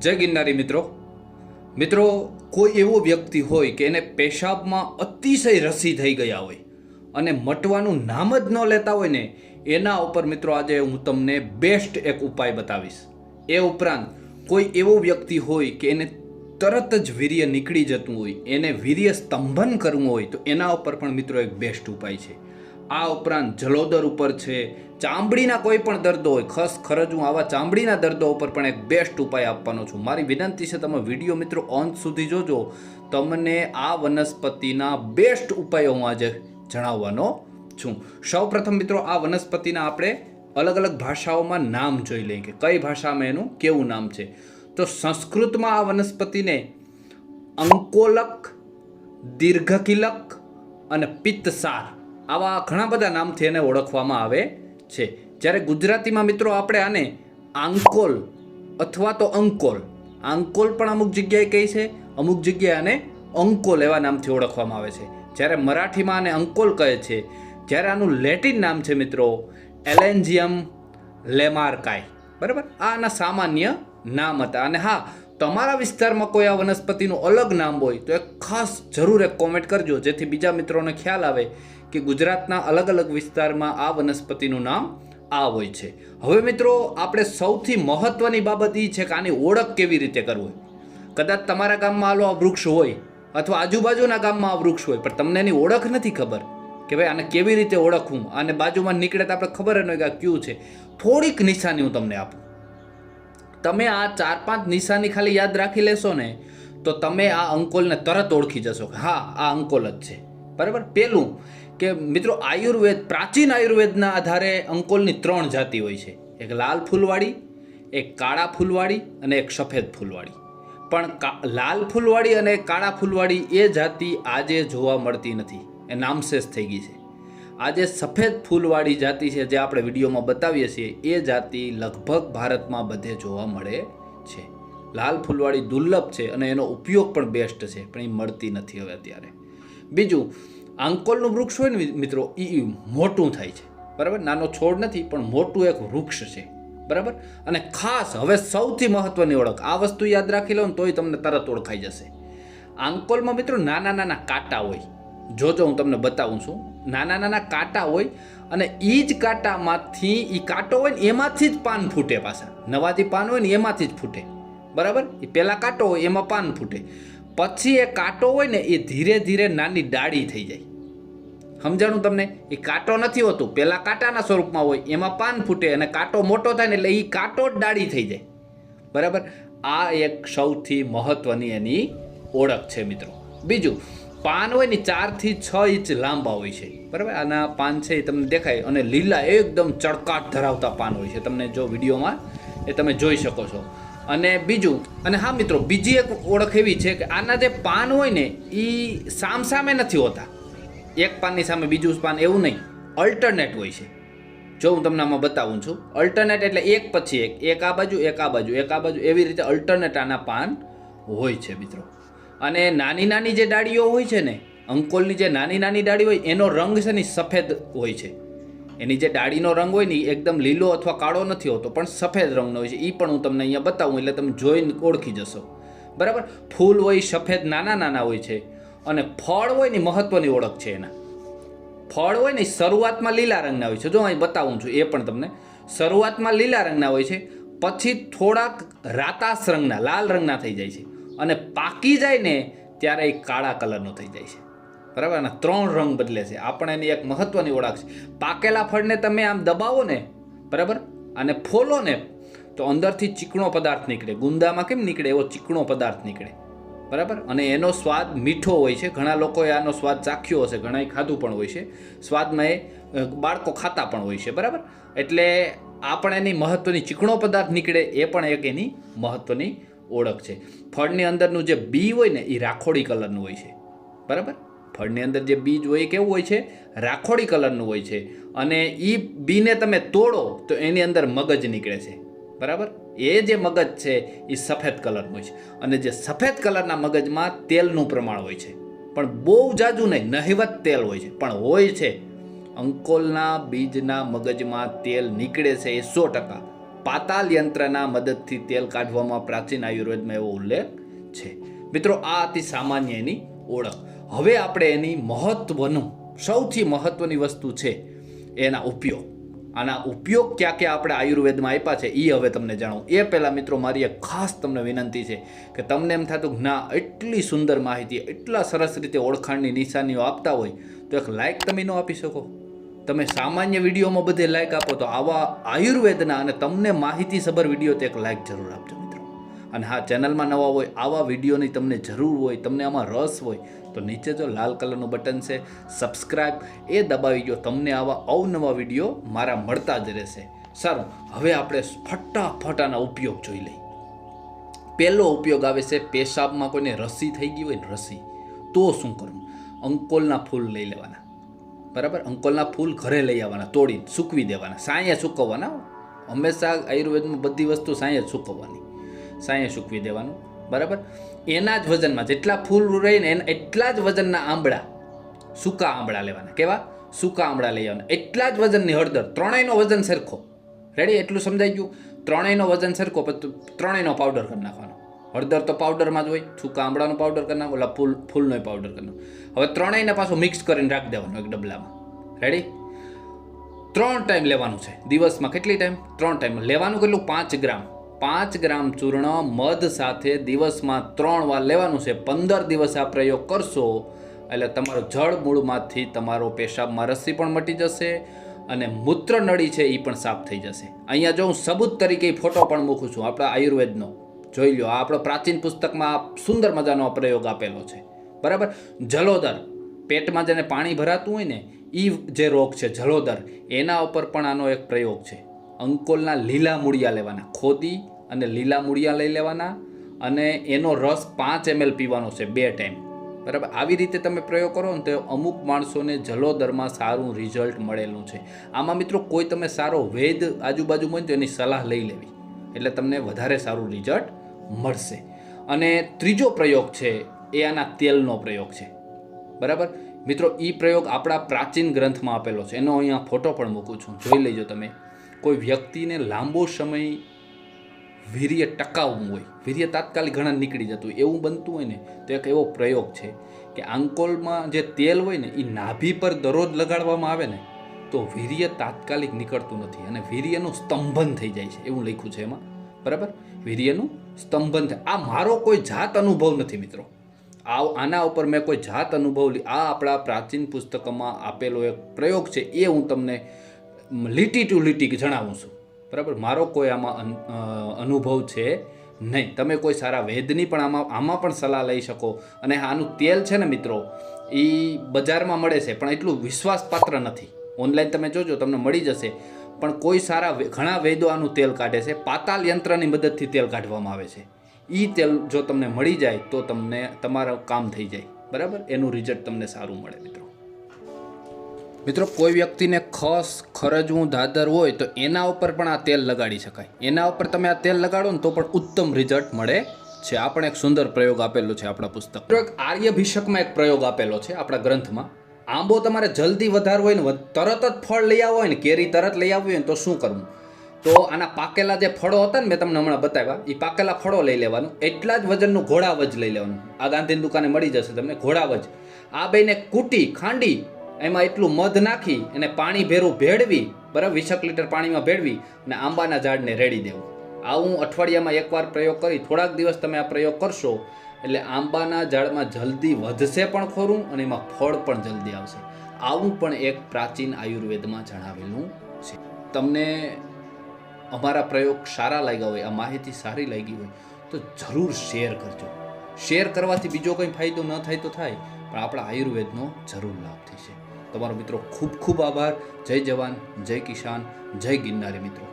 જય ગિરનારી મિત્રો. મિત્રો, કોઈ એવો વ્યક્તિ હોય કે એને પેશાબમાં અતિશય રસી થઈ ગયા હોય અને મટવાનું નામ જ ન લેતા હોય ને, એના ઉપર મિત્રો આજે હું તમને બેસ્ટ એક ઉપાય બતાવીશ. એ ઉપરાંત, કોઈ એવો વ્યક્તિ હોય કે એને તરત જ વીર્ય નીકળી જતું હોય, એને વીર્ય સ્તંભન કરવું હોય, તો એના ઉપર પણ મિત્રો એક બેસ્ટ ઉપાય છે. આ ઉપરાંત જલોદર ઉપર છે. ચામડીના કોઈ પણ દર્દો હોય, ખસ ખરજું આવા ચામડીના દર્દો ઉપર પણ એક બેસ્ટ ઉપાય આપવાનો છું. મારી વિનંતી છે તમે વીડિયો મિત્રો અંત સુધી જોજો. તમને આ વનસ્પતિના બેસ્ટ ઉપાયો હું આજે જણાવવાનો છું. સૌપ્રથમ મિત્રો, આ વનસ્પતિના આપણે અલગ અલગ ભાષાઓમાં નામ જોઈ લઈએ કે કઈ ભાષામાં એનું કેવું નામ છે. તો સંસ્કૃતમાં આ વનસ્પતિને અંકોલક, દીર્ઘકિલક અને પિત્તસાર આવા ઘણા બધા નામથી એને ઓળખવામાં આવે છે. જ્યારે ગુજરાતીમાં મિત્રો આપણે આને આંકોલ અથવા તો અંકોલ. આંકોલ પણ અમુક જગ્યાએ કહે છે, અમુક જગ્યાએ આને અંકોલ એવા નામથી ઓળખવામાં આવે છે. જ્યારે મરાઠીમાં આને અંકોલ કહે છે, જ્યારે આનું લેટિન નામ છે મિત્રો, એલેન્જિયમ લેમાર્કાય. બરાબર? આ આના સામાન્ય નામ હતા. અને હા, તમારા વિસ્તારમાં કોઈ આ વનસ્પતિનું અલગ નામ હોય તો એક ખાસ જરૂર એક કોમેન્ટ કરજો, જેથી બીજા મિત્રોને ખ્યાલ આવે કે ગુજરાતના અલગ અલગ વિસ્તારમાં આ વનસ્પતિનું નામ આ હોય છે. હવે મિત્રો, આપણે સૌથી મહત્ત્વની બાબત એ છે કે આની ઓળખ કેવી રીતે કરવી? કદાચ તમારા ગામમાં આલો આ વૃક્ષ હોય અથવા આજુબાજુના ગામમાં આ વૃક્ષ હોય, પણ તમને એની ઓળખ નથી ખબર કે ભાઈ આને કેવી રીતે ઓળખવું? અને બાજુમાં નીકળે તો આપણે ખબર ન હોય કે આ કયું છે. થોડીક નિશાની હું તમને આપું. તમે આ ચાર પાંચ નિશાની ખાલી યાદ રાખી લેશો ને, તો તમે આ અંકોલને તરત ઓળખી જશો કે હા, આ અંકોલ જ છે. બરાબર? પહેલું કે મિત્રો આયુર્વેદ, પ્રાચીન આયુર્વેદના આધારે અંકોલની ત્રણ જાતિ હોય છે. એક લાલ ફૂલવાળી, એક કાળા ફૂલવાળી અને એક સફેદ ફૂલવાળી. પણ લાલ ફૂલવાળી અને કાળા ફૂલવાળી એ જાતિ આજે જોવા મળતી નથી. એ નામશેષ થઈ ગઈ છે. આજે સફેદ ફૂલવાળી જાતિ છે જે આપણે વિડીયોમાં બતાવીએ છીએ, એ જાતિ લગભગ ભારતમાં બધે જોવા મળે છે. લાલ ફૂલવાળી દુર્લભ છે અને એનો ઉપયોગ પણ બેસ્ટ છે, પણ એ મળતી નથી હવે અત્યારે. બીજું આંકોલનું વૃક્ષ હોય ને મિત્રો એ મોટું થાય છે. બરાબર? નાનો છોડ નથી, પણ મોટું એક વૃક્ષ છે. બરાબર? અને ખાસ હવે સૌથી મહત્વની ઓળખ. આ વસ્તુ યાદ રાખી લો ને તોય તમને તરત ઓળખાઈ જશે. આંકોલમાં મિત્રો નાના નાના કાંટા હોય. જોજો હું તમને બતાવું છું. નાના નાના કાંટા હોય અને એ જ કાંટામાંથી એ કાંટો હોય ને એમાંથી જ પાન ફૂટે પાછા. નવા જે પાન હોય ને એમાંથી જ ફૂટે. બરાબર? એ પહેલાં કાંટો હોય એમાં પાન ફૂટે. પછી એ કાંટો હોય ને એ ધીરે ધીરે નાની ડાળી થઈ જાય. સમજાણું તમને? એ કાંટો નથી હોતું. પહેલાં કાંટાના સ્વરૂપમાં હોય. એમાં પાન ફૂટે અને કાંટો મોટો થાય ને એટલે એ કાંટો જ ડાળી થઈ જાય. બરાબર? આ એક સૌથી મહત્વની એની ઓળખ છે મિત્રો. બીજું, પાન હોય ને ચારથી છ ઇંચ લાંબા હોય છે. બરાબર? આના પાન છે એ તમને દેખાય. અને લીલા એકદમ ચળકાટ ધરાવતા પાન હોય છે. તમને જો વિડીયોમાં એ તમે જોઈ શકો છો. અને બીજું, અને હા મિત્રો, બીજી એક ઓળખ એવી છે કે આના જે પાન હોય ને એ સામસામે નથી હોતા. એક પાનની સામે બીજું પાન એવું નહીં અલ્ટરનેટ હોય છે. જો હું તમને આમાં બતાવું છું અલ્ટરનેટ એટલે એક પછી એક એક આ બાજુ, એક આ બાજુ, એક આ બાજુ, એવી રીતે અલ્ટરનેટ આના પાન હોય છે મિત્રો. અને નાની નાની જે ડાળીઓ હોય છે ને, અંકોલની જે નાની નાની ડાળી હોય, એનો રંગ છે ને સફેદ હોય છે. એની જે ડાળીનો રંગ હોય ને, એ એકદમ લીલો અથવા કાળો નથી હોતો, પણ સફેદ રંગનો હોય છે. એ પણ હું તમને અહીંયા બતાવું, એટલે તમે જોઈને ઓળખી જશો. બરાબર? ફૂલ હોય, સફેદ નાના નાના હોય છે. અને ફળ હોય ને મહત્ત્વની ઓળખ છે એના. ફળ હોય ને શરૂઆતમાં લીલા રંગના હોય છે. જો અહીં બતાવું છું, એ પણ તમને. શરૂઆતમાં લીલા રંગના હોય છે, પછી થોડાક રાતાસ રંગના, લાલ રંગના થઈ જાય છે. અને પાકી જાય ને, ત્યારે એ કાળા કલરનો થઈ જાય છે. બરાબર? અને ત્રણ રંગ બદલે છે. આપણે એની એક મહત્વની ઓળખ છે. પાકેલા ફળને તમે આમ દબાવો ને, બરાબર? અને ફોલો ને, તો અંદરથી ચીકણો પદાર્થ નીકળે. ગુંદામાં કેમ નીકળે? એવો ચીકણો પદાર્થ નીકળે. બરાબર? અને એનો સ્વાદ મીઠો હોય છે. ઘણા લોકોએ આનો સ્વાદ ચાખ્યો હશે, ઘણાએ ખાધું પણ હોય છે. સ્વાદમાં એ બાળકો ખાતા પણ હોય છે, બરાબર? એટલે આ પણ એની મહત્ત્વની ચીકણો પદાર્થ નીકળે એ પણ એક એની મહત્ત્વની ઓળખ છે. ફળની અંદરનું જે બી હોય ને, એ રાખોડી કલરનું હોય છે. બરાબર? ફળની અંદર જે બીજ હોય એ કેવું હોય છે? રાખોડી કલરનું હોય છે. અને એ બીને તમે તોડો તો એની અંદર મગજ નીકળે છે. બરાબર? એ જે મગજ છે, એ સફેદ કલરનું છે. અને જે સફેદ કલરના મગજમાં તેલનું પ્રમાણ હોય છે. પણ બહુ જાજુ નહીં, નહિવત તેલ હોય છે. પણ હોય છે. અંકોલના બીજના મગજમાં તેલ નીકળે છે એ સો ટકા. પાતાલ યંત્રના મદદથી તેલ કાઢવામાં પ્રાચીન આયુર્વેદમાં એવો ઉલ્લેખ છે. મિત્રો, આ અતિ સામાન્ય એની ઓળખ. હવે આપણે એની મહત્વનું, સૌથી મહત્વની વસ્તુ છે એના ઉપયોગ. આના ઉપયોગ ક્યાં ક્યાં આપણે આયુર્વેદમાં આપ્યા છે એ હવે તમને જાણો એ પહેલાં મિત્રો મારી એક ખાસ તમને વિનંતી છે કે તમને એમ થતું કે ના એટલી સુંદર માહિતી, એટલા સરસ રીતે ઓળખાણની નિશાનીઓ આપતા હોય, તો એક લાઇક તમે ન આપી શકો. તમે સામાન્ય વિડીયોમાં બધે લાઇક આપો તો આવા આયુર્વેદના અને તમને માહિતીસભર વીડિયો તો એક લાઇક જરૂર આપજો મિત્રો. અને હા, ચેનલમાં નવા હોય, આવા વિડીયોની તમને જરૂર હોય, તમને આમાં રસ હોય તો નીચે જો લાલ કલરનું બટન છે સબસ્ક્રાઈબ એ દબાવી ગયો તમને આવા અવનવા વીડિયો મારા મળતા જ રહેશે. સારું, હવે આપણે ફટાફટ આના ઉપયોગ જોઈ લઈએ. પહેલો ઉપયોગ આવે છે, પેશાબમાં કોઈને રસી થઈ ગઈ હોય ને રસી, તો શું કરવું? અંકોલના ફૂલ લઈ લેવાના. બરાબર? અંકોલના ફૂલ ઘરે લઈ આવવાના તોડી સૂકવી દેવાના. સાંયે સૂકવવાના હંમેશા આયુર્વેદમાં બધી વસ્તુ સાંયે સૂકવવાની. સાંયે સૂકવી દેવાનું. બરાબર? એના જ વજનમાં, જેટલા ફૂલ રહીને એના, એટલા જ વજનના આંબળા, સૂકા આંબળા લેવાના. કેવા? સૂકા આંબળા લઈ આવવાના. એટલા જ વજનની હળદર, ત્રણેયનો વજન સરખો. રેડી એટલું સમજાઈ ગયું? ત્રણેયનો વજન સરખો ત્રણેયનો પાવડર કરી નાખવાનો. હળદર તો પાવડરમાં જ હોય, સૂકા આંબળાનો પાવડર કરી નાખો, ઓલા ફૂલ, ફૂલનો પાવડર કરી નાખો. હવે ત્રણેયને પાછું મિક્સ કરીને રાખી દેવાનો, એક ડબલામાં. રેડી ત્રણ ટાઈમ લેવાનું છે. દિવસમાં કેટલી ટાઈમ ત્રણ ટાઈમ લેવાનું કેટલું? પાંચ ગ્રામ. પાંચ ગ્રામ ચૂર્ણ મધ સાથે દિવસમાં ત્રણ વાર લેવાનું છે. પંદર દિવસ આ પ્રયોગ કરશો, એટલે તમારો જળ મૂળમાંથી તમારો પેશાબમાં રસી પણ મટી જશે અને મૂત્ર નળી છે એ પણ સાફ થઈ જશે. અહીંયા જો હું સબૂત તરીકે ફોટો પણ મૂકું છું, આપણા આયુર્વેદનો. જોઈ લો આપણો પ્રાચીન પુસ્તકમાં સુંદર મજાનો પ્રયોગ આપેલો છે. બરાબર? જલોદર. પેટમાં જેને પાણી ભરાતું હોય ને એ જે રોગ છે, જલોદર, એના ઉપર પણ આનો એક પ્રયોગ છે. અંકોલના લીલા મૂળિયા લેવાના, ખોદી અને લીલા મૂળિયા લઈ લેવાના અને એનો રસ પાંચ એમએલ પીવાનો છે બે ટાઈમ. બરાબર? આવી રીતે તમે પ્રયોગ કરો ને તો અમુક માણસોને જલોદરમાં સારું રિઝલ્ટ મળેલું છે. આમાં મિત્રો કોઈ તમે સારો વેદ આજુબાજુ હોય તો એની સલાહ લઈ લેવી. એટલે તમને વધારે સારું રિઝલ્ટ મળશે. અને ત્રીજો પ્રયોગ છે એ આના તેલનો પ્રયોગ છે. બરાબર? મિત્રો એ પ્રયોગ આપણા પ્રાચીન ગ્રંથમાં આપેલો છે. એનો અહીંયા ફોટો પણ મૂકું છું. જોઈ લેજો તમે. કોઈ વ્યક્તિને લાંબો સમય વીર્ય ટકાવવું હોય, વીર્ય તાત્કાલિક ઘણા નીકળી જતું એવું બનતું હોય ને, તો એક એવો પ્રયોગ છે કે આંકોલમાં જે તેલ હોય ને એ નાભી પર દરરોજ લગાડવામાં આવે ને, તો વીર્ય તાત્કાલિક નીકળતું નથી અને વીર્યનું સ્તંભન થઈ જાય છે. એવું લખ્યું છે એમાં. બરાબર? વીર્યનું સ્તંભન આ મારો કોઈ જાત અનુભવ નથી, મિત્રો. આ આના ઉપર મેં કોઈ જાત અનુભવ લી- આ આપણા પ્રાચીન પુસ્તકોમાં આપેલો એક પ્રયોગ છે, એ હું તમને લીટી ટુ લીટી જણાવું છું. બરાબર? મારો કોઈ આમાં અનુભવ છે નહીં. તમે કોઈ સારા વૈદની પણ આમાં આમાં પણ સલાહ લઈ શકો. અને આનું તેલ છે ને મિત્રો એ બજારમાં મળે છે, પણ એટલું વિશ્વાસપાત્ર નથી. ઓનલાઈન તમે જોજો, તમને મળી જશે. પણ કોઈ સારા ઘણા વૈદો આનું તેલ કાઢે છે. પાતાલ યંત્રની મદદથી તેલ કાઢવામાં આવે છે. એ તેલ જો તમને મળી જાય તો તમને તમારું કામ થઈ જાય. બરાબર? એનું રિઝલ્ટ તમને સારું મળે મિત્રો. મિત્રો, કોઈ વ્યક્તિને ખસ, ખરજવું દાદર હોય તો એના ઉપર પણ આ તેલ લગાડી શકાય. એના ઉપર તમે આ તેલ લગાડો ને તો પણ ઉત્તમ રિઝલ્ટ મળે છે. આ પણ એક સુંદર પ્રયોગ આપેલો છે આપણા પુસ્તક એક આર્યભિષકમાં એક પ્રયોગ આપેલો છે આપણા ગ્રંથમાં. આંબો તમારે જલ્દી વધારવો હોય ને, તરત જ ફળ લઈ આવવો હોય ને, કેરી તરત લઈ આવવી હોય ને તો શું કરવું? તો આના પાકેલા જે ફળો હતા ને મેં તમને હમણાં બતાવ્યા એ પાકેલા ફળો લઈ લેવાનું. એટલા જ વજનનું ઘોડાવજ લઈ લેવાનું. આ ગાંધીની દુકાને મળી જશે તમને, ઘોડાવજ. આ બેને કૂટી, ખાંડી, એમાં એટલું મધ નાખી અને પાણી ભેરું ભેળવી, બરાબર વીસક લીટર પાણીમાં ભેળવી અને આંબાના ઝાડને રેડી દેવું. આવું અઠવાડિયામાં એકવાર પ્રયોગ કરી, થોડાક દિવસ તમે આ પ્રયોગ કરશો, એટલે આંબાના ઝાડમાં જલ્દી વધશે પણ ખોરું અને એમાં ફળ પણ જલ્દી આવશે. આવું પણ એક પ્રાચીન આયુર્વેદમાં જણાવેલું છે. તમને અમારા પ્રયોગ સારા લાગ્યા હોય, આ માહિતી સારી લાગી હોય, તો જરૂર શેર કરજો. શેર કરવાથી બીજો કંઈ ફાયદો ન થાય તો થાય, પણ આપણા આયુર્વેદનો જરૂર લાભ થશે. તમારો મિત્રો ખૂબ ખૂબ આભાર. જય જવાન, જય કિસાન, જય ગિરનારી મિત્રો.